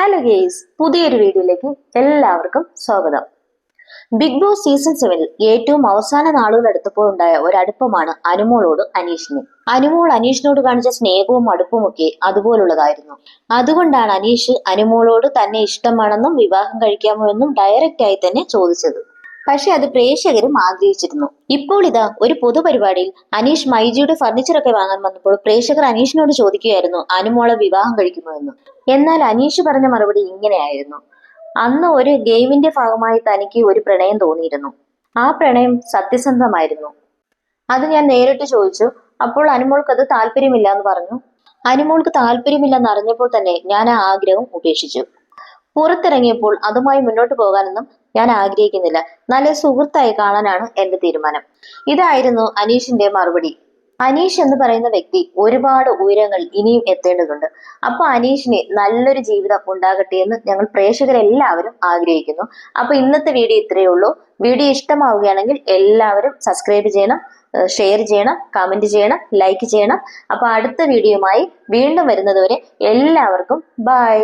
Hello guys പുതിയൊരു വീഡിയോയിലേക്ക് എല്ലാവർക്കും സ്വാഗതം. ബിഗ് ബോസ് സീസൺ സെവനിൽ ഏറ്റവും അവസാന നാളുകൾ ഒരു അടുപ്പമാണ് അനുമോളോട് അനീഷിന്. അനുമോൾ അനീഷിനോട് കാണിച്ച സ്നേഹവും അടുപ്പുമൊക്കെ അതുപോലുള്ളതായിരുന്നു. അതുകൊണ്ടാണ് അനീഷ് അനുമോളോട് തന്നെ ഇഷ്ടമാണെന്നും വിവാഹം കഴിക്കാമോ എന്നും ഡയറക്റ്റ് ആയി തന്നെ ചോദിച്ചത്. പക്ഷെ അത് പ്രേക്ഷകരും ആഗ്രഹിച്ചിരുന്നു. ഇപ്പോൾ ഇതാ ഒരു പൊതുപരിപാടിയിൽ അനീഷ് മൈജിയുടെ ഫർണിച്ചറൊക്കെ വാങ്ങാൻ വന്നപ്പോൾ പ്രേക്ഷകർ അനീഷിനോട് ചോദിക്കുകയായിരുന്നു അനുമോളെ വിവാഹം കഴിക്കുമോ എന്ന്? എന്നാൽ അനീഷ് പറഞ്ഞ മറുപടി ഇങ്ങനെയായിരുന്നു. അന്ന് ഒരു ഗെയിമിന്റെ ഭാഗമായി തനിക്ക് ഒരു പ്രണയം തോന്നിയിരുന്നു. ആ പ്രണയം സത്യസന്ധമായിരുന്നു. അത് ഞാൻ നേരിട്ട് ചോദിച്ചു അപ്പോൾ അനുമോൾക്ക് അത് താല്പര്യമില്ല എന്ന് പറഞ്ഞു? അനുമോൾക്ക് താല്പര്യമില്ലെന്ന് അറിഞ്ഞപ്പോൾ തന്നെ ഞാൻ ആ ആഗ്രഹം ഉപേക്ഷിച്ചു. പുറത്തിറങ്ങിയപ്പോൾ അതുമായി മുന്നോട്ട് പോകാനൊന്നും ഞാൻ ആഗ്രഹിക്കുന്നില്ല. നല്ല സുഹൃത്തായി കാണാനാണ് എന്റെ തീരുമാനം. ഇതായിരുന്നു അനീഷിന്റെ മറുപടി. അനീഷ് എന്ന് പറയുന്ന വ്യക്തി ഒരുപാട് ഉയരങ്ങൾ ഇനിയും എത്തേണ്ടതുണ്ട്. അപ്പൊ അനീഷിന് നല്ലൊരു ജീവിതം ഉണ്ടാകട്ടെ എന്ന് ഞങ്ങൾ പ്രേക്ഷകരെല്ലാവരും ആഗ്രഹിക്കുന്നു. അപ്പൊ ഇന്നത്തെ വീഡിയോ ഇത്രയേ ഉള്ളൂ. വീഡിയോ ഇഷ്ടമാവുകയാണെങ്കിൽ എല്ലാവരും സബ്സ്ക്രൈബ് ചെയ്യണം ഷെയർ ചെയ്യണം കമന്റ് ചെയ്യണം ലൈക്ക് ചെയ്യണം. അപ്പൊ അടുത്ത വീഡിയോയുമായി വീണ്ടും വരുന്നതുവരെ എല്ലാവർക്കും ബൈ